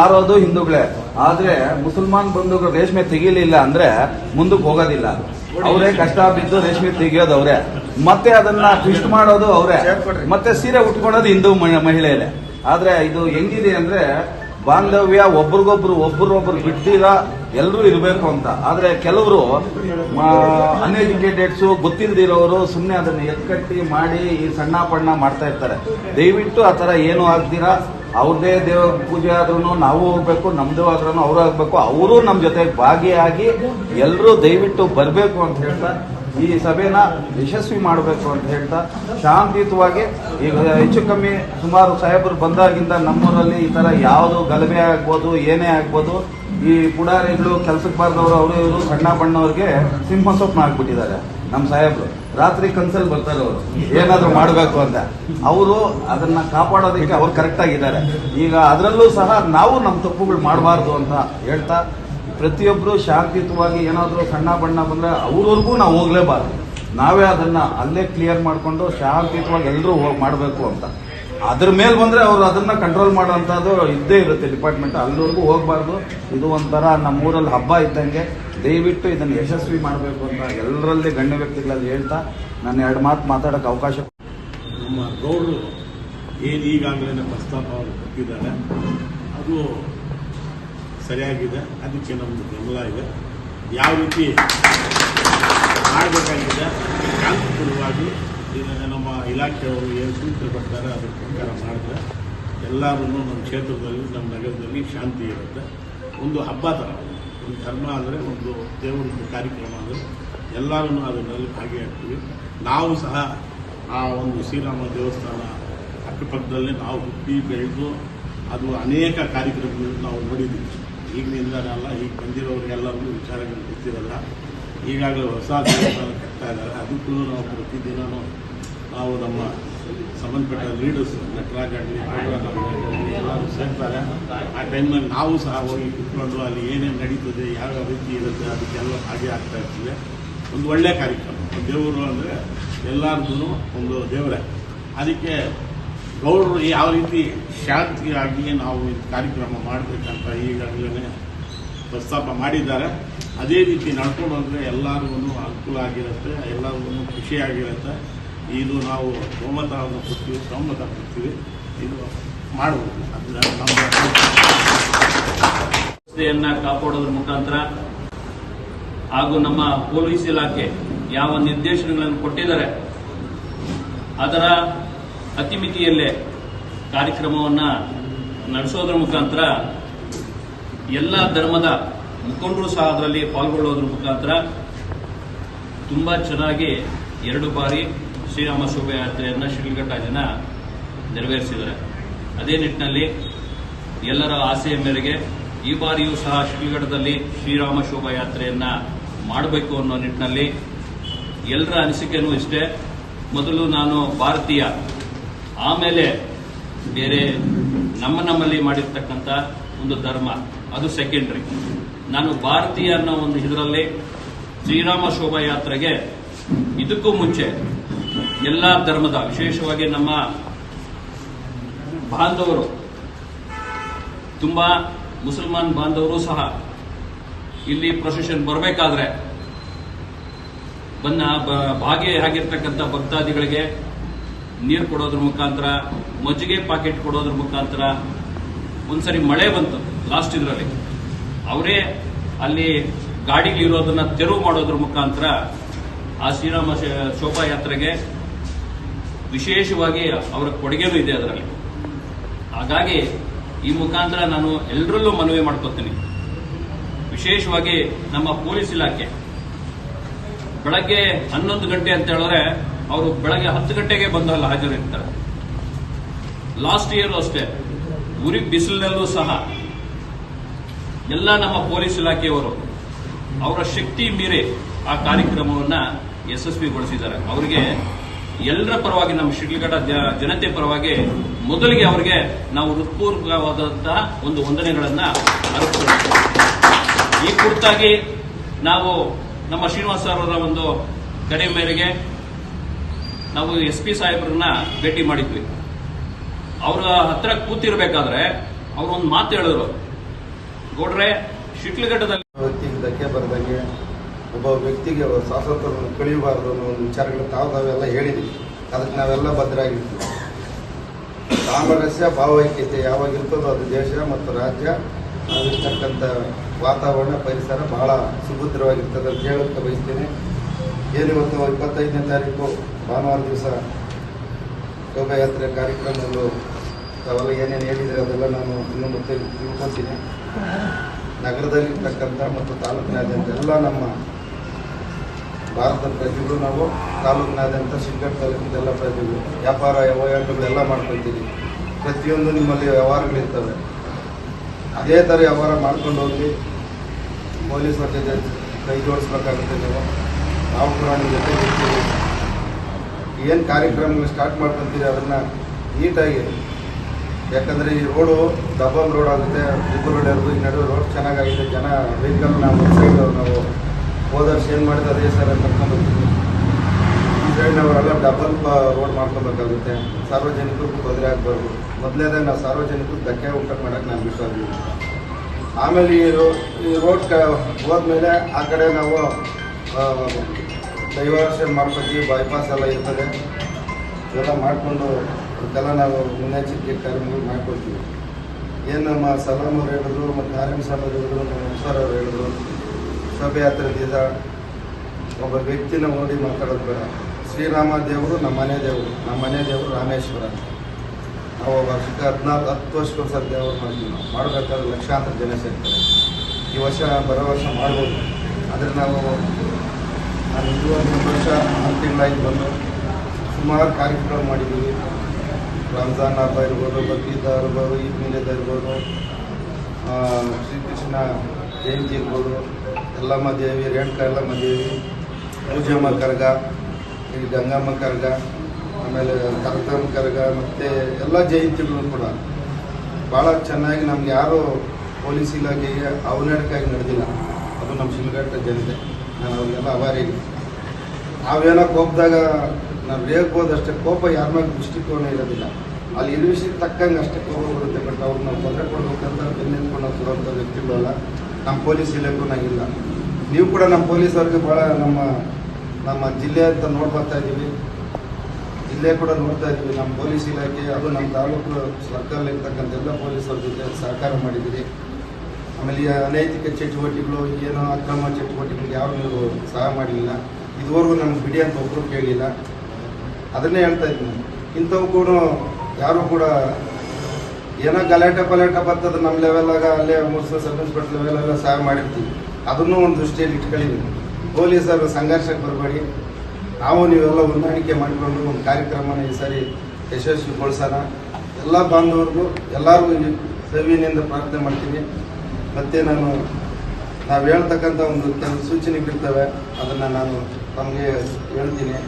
ಮಾರೋದು ಹಿಂದೂಗಳೇ. ಆದ್ರೆ ಮುಸಲ್ಮಾನ್ ಬಂಧುಗಳು ರೇಷ್ಮೆ ತೆಗಿಲಿಲ್ಲ ಅಂದ್ರೆ ಮುಂದಕ್ಕೆ ಹೋಗೋದಿಲ್ಲ. ಅವರೇ ಕಷ್ಟ ಬಿದ್ದು ರೇಷ್ಮೆ ತೆಗಿಯೋದು ಅವರೇ. ಮತ್ತೆ ಅದನ್ನ ಟ್ವಿಸ್ಟ್ ಮಾಡೋದು ಅವರೇ. ಮತ್ತೆ ಸೀರೆ ಉಟ್ಕೊಳ್ಳೋದು ಹಿಂದೂ ಮಹಿಳೆಯರೇ. ಆದ್ರೆ ಇದು ಹೆಂಗಿದೆ ಅಂದ್ರೆ ಬಾಂಧವ್ಯ ಒಬ್ರಿಗೊಬ್ರು ಒಬ್ರೊಬ್ರು ಬಿಡ್ತೀರ ಎಲ್ಲರೂ ಇರಬೇಕು ಅಂತ. ಆದ್ರೆ ಕೆಲವರು ಅನ್ಎಜುಕೇಟೆಡ್ಸು ಗೊತ್ತಿಲ್ಲದಿರೋರು ಸುಮ್ಮನೆ ಅದನ್ನ ಎತ್ಕಟ್ಟಿ ಮಾಡಿ ಈ ಸಣ್ಣ ಪಣ್ಣ ಮಾಡ್ತಾ ಇರ್ತಾರೆ. ದಯವಿಟ್ಟು ಆ ಥರ ಏನು ಆಗ್ದಿರಾ. ಅವ್ರದೇ ದೇವ ಪೂಜೆ ಆದ್ರೂ ನಾವು ಹೋಗ್ಬೇಕು, ನಮ್ದು ಆದ್ರೂ ಅವರು ಆಗ್ಬೇಕು. ಅವರು ನಮ್ಮ ಜೊತೆ ಭಾಗಿಯಾಗಿ ಎಲ್ಲರೂ ದಯವಿಟ್ಟು ಬರಬೇಕು ಅಂತ ಹೇಳ್ತಾ, ಈ ಸಭೆನ ಯಶಸ್ವಿ ಮಾಡಬೇಕು ಅಂತ ಹೇಳ್ತಾ, ಶಾಂತಿಯುತವಾಗಿ ಈಗ ಹೆಚ್ಚು ಕಮ್ಮಿ ಸುಮಾರು ಸಾಹೇಬರು ಬಂದಾಗಿಂದ ನಮ್ಮೂರಲ್ಲಿ ಈ ಥರ ಯಾವುದು ಗಲಭೆ ಆಗ್ಬೋದು, ಏನೇ ಆಗ್ಬೋದು ಈ ಪುಡಾರಿಗಳು ಕೆಲ್ಸಕ್ಕೆ ಬಾರ್ದವರು, ಅವರು ಇವರು ಸಣ್ಣ ಬಣ್ಣವ್ರಿಗೆ ಸಿಂಹ ಸೊಪ್ಪು ಹಾಕ್ಬಿಟ್ಟಿದ್ದಾರೆ ನಮ್ಮ ಸಾಹೇಬ್ರು. ರಾತ್ರಿ ಕನ್ಸಲ್ ಬರ್ತಾರೆ ಅವರು. ಏನಾದರೂ ಮಾಡಬೇಕು ಅಂತ. ಅವರು ಅದನ್ನ ಕಾಪಾಡೋದಕ್ಕೆ ಅವ್ರು ಕರೆಕ್ಟ್ ಆಗಿದ್ದಾರೆ. ಈಗ ಅದರಲ್ಲೂ ಸಹ ನಾವು ನಮ್ಮ ತಪ್ಪುಗಳು ಮಾಡಬಾರ್ದು ಅಂತ ಹೇಳ್ತಾ ಪ್ರತಿಯೊಬ್ಬರು ಶಾಂತಿಯುತವಾಗಿ ಏನಾದರೂ ಸಣ್ಣ ಬಣ್ಣ ಬಂದರೆ ಅವ್ರವರೆಗೂ ನಾವು ಹೋಗಲೇಬಾರ್ದು. ನಾವೇ ಅದನ್ನು ಅಲ್ಲೇ ಕ್ಲಿಯರ್ ಮಾಡಿಕೊಂಡು ಶಾಂತಿಯುತವಾಗಿ ಎಲ್ಲರೂ ಹೋಗಿ ಮಾಡಬೇಕು ಅಂತ. ಅದ್ರ ಮೇಲೆ ಬಂದ್ರೆ ಅವರು ಅದನ್ನ ಕಂಟ್ರೋಲ್ ಮಾಡೋಂಥದ್ದು ಇದ್ದೇ ಇರುತ್ತೆ ಡಿಪಾರ್ಟ್ಮೆಂಟ್ ಅಲ್ಲಿವರೆಗೂ ಹೋಗಬಾರ್ದು. ಇದು ಒಂಥರ ನಮ್ಮ ಊರಲ್ಲಿ ಹಬ್ಬ ಇದ್ದಂಗೆ. ದಯವಿಟ್ಟು ಇದನ್ನು ಯಶಸ್ವಿ ಮಾಡಬೇಕು ಅಂತ ಎಲ್ಲರಲ್ಲಿ ಗಣ್ಯ ವ್ಯಕ್ತಿಗಳಲ್ಲಿ ಹೇಳ್ತಾ ನಾನು ಎರಡು ಮಾತು ಮಾತಾಡೋಕೆ ಅವಕಾಶ ನಮ್ಮ ಗೌಡರು ಏನು ಈಗಾಗಲೇ ಪ್ರಸ್ತಾಪ ಕೊಟ್ಟಿದ್ದಾರೆ, ಅದು ಸರಿಯಾಗಿದೆ. ಅದಕ್ಕೆ ನಮ್ಮದು ಬೆಂಬಲ ಇದೆ. ಯಾವ ರೀತಿ ಮಾಡಬೇಕಾಗಿದೆ ಶಾಂತಿಪೂರ್ವವಾಗಿ ಇದನ್ನ ನಮ್ಮ ಇಲಾಖೆಯವರು ಏನು ಸೂಚನೆ ಬರ್ತಾರೆ ಅದಕ್ಕೆ ಪ್ರಕಾರ ಮಾಡಿದ್ರೆ ಎಲ್ಲರೂ ನಮ್ಮ ಕ್ಷೇತ್ರದಲ್ಲಿ, ನಮ್ಮ ನಗರದಲ್ಲಿ ಶಾಂತಿ ಇರುತ್ತೆ. ಒಂದು ಹಬ್ಬ ಥರ. ಒಂದು ಧರ್ಮ ಆದರೆ ಒಂದು ದೇವರದ್ದು ಕಾರ್ಯಕ್ರಮ ಅಂದರೆ ಎಲ್ಲರೂ ಅದರಲ್ಲಿ ಭಾಗಿಯಾಗ್ತೀವಿ. ನಾವು ಸಹ ಆ ಒಂದು ಶ್ರೀರಾಮ ದೇವಸ್ಥಾನ ಅಕ್ಕಪಕ್ಕದಲ್ಲಿ ನಾವು ಹುಟ್ಟಿ ಬೆಳೆದು ಅದು ಅನೇಕ ಕಾರ್ಯಕ್ರಮಗಳನ್ನು ನಾವು ನೋಡಿದ್ದೀವಿ. ಈಗಿನಿಂದನೇ ಅಲ್ಲ, ಈಗ ಬಂದಿರೋರಿಗೆಲ್ಲರಿಗೂ ವಿಚಾರಗಳು ಗೊತ್ತಿರಲ್ಲ. ಈಗಾಗಲೇ ಹೊಸ ದೇವಸ್ಥಾನ ಕಟ್ತಾ ಇದ್ದಾರೆ ಅದಕ್ಕೂ ನಾವು ಪ್ರತಿದಿನವೂ ನಾವು ನಮ್ಮ ಸಂಬಂಧಪಟ್ಟ ಲೀಡರ್ಸ್ ನಟರಾಜ್ ಆಗಲಿ ಎಲ್ಲರೂ ಸೇರ್ತಾರೆ. ಆ ಟೈಮಲ್ಲಿ ನಾವು ಸಹ ಹೋಗಿ ಕುತ್ಕೊಂಡು ಅಲ್ಲಿ ಏನೇನು ನಡೀತದೆ, ಯಾವ ರೀತಿ ಇರುತ್ತೆ, ಅದಕ್ಕೆಲ್ಲ ಹಾಗೆ ಆಗ್ತಾ ಇರ್ತದೆ. ಒಂದು ಒಳ್ಳೆಯ ಕಾರ್ಯಕ್ರಮ. ದೇವರು ಅಂದರೆ ಎಲ್ಲರಿಗೂ ಒಂದು ದೇವರೇ. ಅದಕ್ಕೆ ಗೌಡರು ಯಾವ ರೀತಿ ಶಾಂತಿಯಾಗಿ ನಾವು ಕಾರ್ಯಕ್ರಮ ಮಾಡಬೇಕಂತ ಈಗಾಗಲೇ ಪ್ರಸ್ತಾಪ ಮಾಡಿದ್ದಾರೆ. ಅದೇ ರೀತಿ ನಡ್ಕೊಂಡು ಹೋದ್ರೆ ಎಲ್ಲರಿಗೂ ಅನುಕೂಲ ಆಗಿರುತ್ತೆ ಎಲ್ಲರಿಗೂ ಖುಷಿಯಾಗಿರುತ್ತೆ ಇದು ನಾವು ಒಮ್ಮತ ಕೊಡ್ತೀವಿ ಸಹಮತ ಕೊಡ್ತೀವಿ. ಇದು ಮಾಡಬಹುದು ಅದನ್ನು ಕಾಪಾಡೋದ್ರ ಮುಖಾಂತರ ಹಾಗೂ ನಮ್ಮ ಪೊಲೀಸ್ ಇಲಾಖೆ ಯಾವ ನಿರ್ದೇಶನಗಳನ್ನು ಕೊಟ್ಟಿದ್ದಾರೆ, ಅದರ ಅತಿಮಿತಿಯಲ್ಲೇ ಕಾರ್ಯಕ್ರಮವನ್ನ ನಡೆಸೋದ್ರ ಮುಖಾಂತರ ಎಲ್ಲ ಧರ್ಮದ ಮುಖಂಡರು ಸಹ ಅದರಲ್ಲಿ ಪಾಲ್ಗೊಳ್ಳೋದ್ರ ಮುಖಾಂತರ ತುಂಬಾ ಚೆನ್ನಾಗಿ ಎರಡು ಬಾರಿ ಶ್ರೀರಾಮ ಶೋಭಾಯಾತ್ರೆಯನ್ನ ಶಿಡ್ಲಘಟ್ಟ ಜನ ನೆರವೇರಿಸಿದ್ದಾರೆ. ಅದೇ ನಿಟ್ಟಿನಲ್ಲಿ ಎಲ್ಲರ ಆಸೆಯ ಮೇರೆಗೆ ಈ ಬಾರಿಯೂ ಸಹ ಶಿಡ್ಲಘಟ್ಟದಲ್ಲಿ ಶ್ರೀರಾಮ ಶೋಭಾಯಾತ್ರೆಯನ್ನ ಮಾಡಬೇಕು ಅನ್ನೋ ನಿಟ್ಟಿನಲ್ಲಿ ಎಲ್ಲರ ಅನಿಸಿಕೆನೂ ಇಷ್ಟೇ. ಮೊದಲು ನಾನು ಭಾರತೀಯ, ಆಮೇಲೆ ಬೇರೆ ನಮ್ಮ ನಮ್ಮಲ್ಲಿ ಮಾಡಿರ್ತಕ್ಕಂಥ ಒಂದು ಧರ್ಮ, ಅದು ಸೆಕೆಂಡ್ರಿ ನಾನು ಭಾರತೀಯ ಅನ್ನೋ ಒಂದು ಇದರಲ್ಲಿ ಶ್ರೀರಾಮ ಶೋಭಾಯಾತ್ರೆಗೆ ಇದಕ್ಕೂ ಮುಂಚೆ ಎಲ್ಲ ಧರ್ಮದ, ವಿಶೇಷವಾಗಿ ನಮ್ಮ ಬಾಂಧವರು, ತುಂಬಾ ಮುಸಲ್ಮಾನ್ ಬಾಂಧವರು ಸಹ ಇಲ್ಲಿ ಪ್ರೊಸೆಷನ್ ಬರಬೇಕಾದ್ರೆ ಬನ್ನ ಭಾಗಿಯಾಗಿರ್ತಕ್ಕಂಥ ಭಕ್ತಾದಿಗಳಿಗೆ ನೀರು ಕೊಡೋದ್ರ ಮುಖಾಂತರ, ಮಜ್ಜಿಗೆ ಪಾಕೆಟ್ ಕೊಡೋದ್ರ ಮುಖಾಂತರ ಒಂದ್ಸರಿ ಮಳೆ ಬಂತು ಲಾಸ್ಟ್ ಇದರಲ್ಲಿ. ಅವರೇ ಅಲ್ಲಿ ಗಾಡಿಗಳಿರೋದನ್ನ ತೆರವು ಮಾಡೋದ್ರ ಮುಖಾಂತರ ಆ ಶ್ರೀರಾಮ ಶೋಭಾಯಾತ್ರೆಗೆ ವಿಶೇಷವಾಗಿ ಅವರ ಕೊಡುಗೆನೂ ಇದೆ ಅದರಲ್ಲಿ. ಹಾಗಾಗಿ ಈ ಮುಖಾಂತರ ನಾನು ಎಲ್ಲರಲ್ಲೂ ಮನವಿ ಮಾಡ್ಕೊತೀನಿ. ವಿಶೇಷವಾಗಿ ನಮ್ಮ ಪೊಲೀಸ್ ಇಲಾಖೆ. ಬೆಳಗ್ಗೆ ಹನ್ನೊಂದು ಗಂಟೆ ಅಂತ ಹೇಳಿದ್ರೆ ಅವರು ಬೆಳಗ್ಗೆ ಹತ್ತು ಗಂಟೆಗೆ ಬಂದು ಅಲ್ಲಿ ಹಾಜರಿರ್ತಾರೆ. ಲಾಸ್ಟ್ ಇಯರ್ ಅಷ್ಟೇ. ಉರಿ ಬಿಸಿಲಿನಲ್ಲೂ ಸಹ. ಎಲ್ಲ ನಮ್ಮ ಪೊಲೀಸ್ ಇಲಾಖೆಯವರು ಅವರ ಶಕ್ತಿ ಮೀರಿ ಆ ಕಾರ್ಯಕ್ರಮವನ್ನು ಯಶಸ್ವಿಗೊಳಿಸಿದ್ದಾರೆ. ಅವರಿಗೆ ಎಲ್ಲರ ಪರವಾಗಿ, ನಮ್ಮ ಶಿಡ್ಲಘಟ್ಟ ಜನತೆ ಪರವಾಗಿ ಮೊದಲಿಗೆ ಅವರಿಗೆ ನಾವು ಹೃತ್ಪೂರ್ವಕವಾದಂತಹ ಒಂದು ವಂದನೆಗಳನ್ನು ಅರ್ಪಿಸಬೇಕು ಈ ಕುರಿತಾಗಿ ನಾವು ನಮ್ಮ ಶ್ರೀನಿವಾಸ ಅವರ ಒಂದು ಕಡೆ ಮೇರೆಗೆ ನಾವು ಎಸ್ ಪಿ ಸಾಹೇಬರನ್ನ ಭೇಟಿ ಮಾಡಿದ್ವಿ. ಅವರ ಹತ್ರ ಕೂತಿರಬೇಕಾದ್ರೆ ಅವರೊಂದು ಮಾತು ಹೇಳಿದ್ರು. ಗೌಡ್ರೆ ಶಿಟ್ಲಘಟ್ಟದಲ್ಲಿ ಧಕ್ಕೆ ಬರದಂಗೆ ಒಬ್ಬ ವ್ಯಕ್ತಿಗೆ ಸ್ವಾತಂತ್ರ್ಯವನ್ನು ಕಳಿಯಬಾರದು ಅನ್ನೋ ಒಂದು ವಿಚಾರಗಳು ತಾವು ತಾವೆಲ್ಲ ಹೇಳಿದ್ವಿ. ಅದಕ್ಕೆ ನಾವೆಲ್ಲ ಭದ್ರಾಗಿರ್ತೀವಿ ಸಾಮರಸ್ಯ, ಭಾವೈಕ್ಯತೆ ಯಾವಾಗಿರ್ತದೋ ಅದು ದೇಶ ಮತ್ತು ರಾಜ್ಯ ಅಲ್ಲಿರ್ತಕ್ಕಂಥ ವಾತಾವರಣ, ಪರಿಸರ ಬಹಳ ಸುಭದ್ರವಾಗಿರ್ತದೆ ಅಂತ ಹೇಳೋಕ್ಕೆ ಬಯಸ್ತೀನಿ. ಏನಿವತ್ತು ಇಪ್ಪತ್ತೈದನೇ ತಾರೀಕು ಭಾನುವಾರ ದಿವಸ ಶೋಭಾಯಾತ್ರೆ ಕಾರ್ಯಕ್ರಮಗಳು ತಾವೆಲ್ಲ ಏನೇನು ಹೇಳಿದರೆ ಅದೆಲ್ಲ ನಾನು ಇನ್ನು ಮತ್ತೆ ತಿಳ್ಕೊತೀನಿ ನಗರದಲ್ಲಿರ್ತಕ್ಕಂಥ ಮತ್ತು ತಾಲೂಕಿನಾದ್ಯಂತ ಎಲ್ಲ ನಮ್ಮ ಭಾರತದ ಪ್ರಜೆಗಳು ನಾವು ತಾಲೂಕಿನಾದ್ಯಂತ ಶಿಕ್ಷಣ ತಾಲೂಕಿನ ಎಲ್ಲ ಪ್ರಜೆಗಳು, ವ್ಯಾಪಾರ ವಹಿವಾಟುಗಳೆಲ್ಲ ಮಾಡ್ಕೊತೀವಿ ಪ್ರತಿಯೊಂದು ನಿಮ್ಮಲ್ಲಿ ವ್ಯವಹಾರಗಳಿರ್ತವೆ. ಅದೇ ಥರ ವ್ಯವಹಾರ ಮಾಡ್ಕೊಂಡು ಹೋಗಿ ಪೊಲೀಸರ ಜೊತೆ ಕೈ ಜೋಡಿಸ್ಬೇಕಾಗುತ್ತೆ ನೀವು. ನಾವು ಕೂಡ ನಿಮ್ಮ ಜೊತೆ ಏನು ಕಾರ್ಯಕ್ರಮಗಳು ಸ್ಟಾರ್ಟ್ ಮಾಡ್ಕೊತೀರಿ ಅದನ್ನು ನೀಟಾಗಿ ಯಾಕಂದರೆ ಈ ರೋಡು ಡಬಲ್ ರೋಡ್ ಆಗುತ್ತೆ ಇಬ್ಬರು ರೋಡ್ ಇರೋದು ಈ ನಡುವೆ ರೋಡ್ ಚೆನ್ನಾಗಾಗಿದೆ, ಜನ ವೆಹಿಕಲ್ ನಾವು ಸೈಡ್ ನಾವು ಹೋದ ವರ್ಷ ಏನು ಮಾಡಿದ್ರೆ ಅದೇ ಸರ್ ಕರ್ಕೊಂಡು ಹೋಗ್ತೀವಿ ಈ ಎಲ್ಲ ಡಬಲ್ ರೋಡ್ ಮಾಡ್ಕೊಬೇಕಾಗುತ್ತೆ. ಸಾರ್ವಜನಿಕರಿಗೂ ತೊಂದರೆ ಆಗಬಾರ್ದು. ಮೊದಲೇದಾಗ ನಾವು ಸಾರ್ವಜನಿಕರು ಧಕ್ಕೆ ಊಟ ಮಾಡೋಕ್ಕೆ ನಾನು ಬಿಟ್ಟು ಆಮೇಲೆ ಈ ರೋ, ಈ ರೋಡ್ ಕ ಹೋದ್ಮೇಲೆ ಆ ಕಡೆ ನಾವು ಡೈವರ್ಷನ್ ಮಾಡ್ಕೊತೀವಿ ಬೈಪಾಸ್ ಎಲ್ಲ ಇರ್ತದೆ. ಇವೆಲ್ಲ ಮಾಡಿಕೊಂಡು ಅದಕ್ಕೆಲ್ಲ ನಾವು ಮುನ್ನೆಚ್ಚರಿಕೆ ಕಾರ್ಯಕ್ರಮಗಳು ಮಾಡ್ಕೊಳ್ತೀವಿ. ಏನು ನಮ್ಮ ಸಲಾಮ್ ಅವರು ಹೇಳಿದ್ರು, ಮತ್ತು ಸ್ವಾಮಿ ಅವ್ರು ಹೇಳಿದ್ರು ನಮ್ಮ ಸರ್ ಅವರು ಹೇಳಿದ್ರು, ಶೋಭಯಾತ್ರೆ ದಿನ ಒಬ್ಬ ವ್ಯಕ್ತಿನ ನೋಡಿ ಮಾತಾಡೋದು ಬೇಡ. ಶ್ರೀರಾಮ ದೇವರು ನಮ್ಮ ಮನೆ ದೇವರು, ನಮ್ಮ ಮನೆ ದೇವರು ರಾಮೇಶ್ವರ. ನಾವು ವರ್ಷಕ್ಕೆ ಹದಿನಾಲ್ಕು, ಹತ್ತು ವರ್ಷಕ್ಕೊಂದ್ಸರಿ ದೇವರು ಮಾಡ್ತೀವಿ ನಾವು. ಮಾಡಬೇಕಾದ್ರೆ ಲಕ್ಷಾಂತರ ಜನ ಸೇರ್ತಾರೆ. ಈ ವರ್ಷ ಬರೋ ವರ್ಷ ಮಾಡ್ಬೋದು. ಆದರೆ ನಾವು ನಾನು ಇದು ಒಂದು ವರ್ಷ ಆರು ತಿಂಗಳಾಯ್ತು ಬಂದು ಸುಮಾರು ಕಾರ್ಯಕ್ರಮ ಮಾಡಿದ್ದೀವಿ. ರಂಜಾನ್ ಹಬ್ಬ ಇರ್ಬೋದು, ಬಕ್ರೀದ್ ಇರ್ಬೋದು, ಈದ್ ಮಿಲಾದ್ ಇರ್ಬೋದು ಶ್ರೀಕೃಷ್ಣ ಜಯಂತಿ ಇರ್ಬೋದು ಎಲ್ಲಮ್ಮ ದೇವಿ ರೇಣುಕಾ ಎಲ್ಲಮ್ಮ ದೇವಿ ಪೂಜಮ್ಮ ಕರ್ಗ, ಈ ಗಂಗಮ್ಮ ಕರ್ಗ, ಆಮೇಲೆ ಕರ್ತಮ್ಮ ಕರ್ಗ, ಮತ್ತು ಎಲ್ಲ ಜಯಂತಿಗಳು ಕೂಡ. ಭಾಳ ಚೆನ್ನಾಗಿ ನಮ್ಗೆ ಯಾರು ಪೊಲೀಸ್ ಇಲಾಖೆಗೆ ಅವನಡಿಕಾಗಿ ನಡೆದಿಲ್ಲ. ಅದು ನಮ್ಮ ಶಿಲ್ಘಟ್ಟ ಜನತೆ ನಾನು ಅವರಿಗೆಲ್ಲ ಅವಾರಿ. ನಾವೇನೋ ಕೋಪದಾಗ ನಾವು ರೇಗ್ಬೋದು ಅಷ್ಟೇ ಕೋಪ ಯಾರ ಮೇಲೆ ದೃಷ್ಟಿಕೋನ ಇರೋದಿಲ್ಲ. ಅಲ್ಲಿ ಇರೋ ವಿಷಯಕ್ಕೆ ತಕ್ಕಂಗೆ ಅಷ್ಟೇ ಕೋಪ ಬರುತ್ತೆ ಬಟ್ ಅವ್ರು ನಾವು ತೊಂದರೆ ಕೊಡ್ಬೇಕಂತ ಬೆನ್ನಿಂದ್ಕೊಂಡು ಹೋಗ್ತಿರೋಂಥ ವ್ಯಕ್ತಿಗಳಲ್ಲ ನಮ್ಮ ಪೊಲೀಸ್ ಇಲಾಖೆನಾಗಿಲ್ಲ ನಂಗಿಲ್ಲ ನೀವು ಕೂಡ ನಮ್ಮ ಪೊಲೀಸವ್ರಿಗೆ ಭಾಳ ನಮ್ಮ ನಮ್ಮ ಜಿಲ್ಲೆ ಅಂತ ನೋಡಿ ಬರ್ತಾ ಇದ್ದೀವಿ ಜಿಲ್ಲೆ ಕೂಡ ನೋಡ್ತಾ ಇದ್ದೀವಿ ನಮ್ಮ ಪೊಲೀಸ್ ಇಲಾಖೆ, ಅದು ನಮ್ಮ ತಾಲೂಕು ಸರ್ಕಲ್ ಇರ್ತಕ್ಕಂಥ ಎಲ್ಲ ಪೊಲೀಸರ ಜೊತೆ ಸಹಕಾರ ಮಾಡಿದ್ದೀವಿ. ಆಮೇಲೆ ಈ ಅನೈತಿಕ ಚಟುವಟಿಕೆಗಳು, ಏನೋ ಅಕ್ರಮ ಚಟುವಟಿಕೆಗಳು ಯಾರು ನೀವು ಸಹಾಯ ಮಾಡಲಿಲ್ಲ ಇದುವರೆಗೂ ನಮ್ಗೆ ಬಿಡಿ ಅಂತ ಒಬ್ಬರು ಕೇಳಿಲ್ಲ. ಅದನ್ನೇ ಹೇಳ್ತಾ ಇದ್ದೀನಿ. ಇಂಥವು ಕೂಡ ಯಾರು ಕೂಡ ಏನೋ ಗಲಾಟೆ ಪಲಾಟೆ ಬರ್ತದೆ ನಮ್ಮ ಲೆವೆಲಾಗ ಅಲ್ಲೇ ಮುರ್ಸ ಸಬ್ ಇನ್ಸ್ಪೆಕ್ಟರ್ ಲೆವೆಲೆಲ್ಲ ಸಹಾಯ ಮಾಡಿರ್ತೀವಿ. ಅದನ್ನು ಒಂದು ದೃಷ್ಟಿಯಲ್ಲಿ ಇಟ್ಕೊಳ್ಳಿ ಪೊಲೀಸರು ಸಂಘರ್ಷಕ್ಕೆ ಬರಬೇಡಿ. ನಾವು ನೀವೆಲ್ಲ ಹೊಂದಾಣಿಕೆ ಮಾಡಿಕೊಂಡು ಒಂದು ಕಾರ್ಯಕ್ರಮನ ಈ ಸಾರಿ ಯಶಸ್ವಿಗೊಳಿಸೋಣ. ಎಲ್ಲ ಬಾಂಧವರಿಗೂ ಎಲ್ಲರಿಗೂ ಈ ಸವಿನಿಂದ ಪ್ರಾರ್ಥನೆ ಮಾಡ್ತೀನಿ. ಮತ್ತು ನಾನು ನಾವು ಹೇಳ್ತಕ್ಕಂಥ ಒಂದು ಕೆಲವು ಸೂಚನೆಗಳಿರ್ತವೆ. ಅದನ್ನು ನಾನು ತಮಗೆ ಹೇಳ್ತೀನಿ.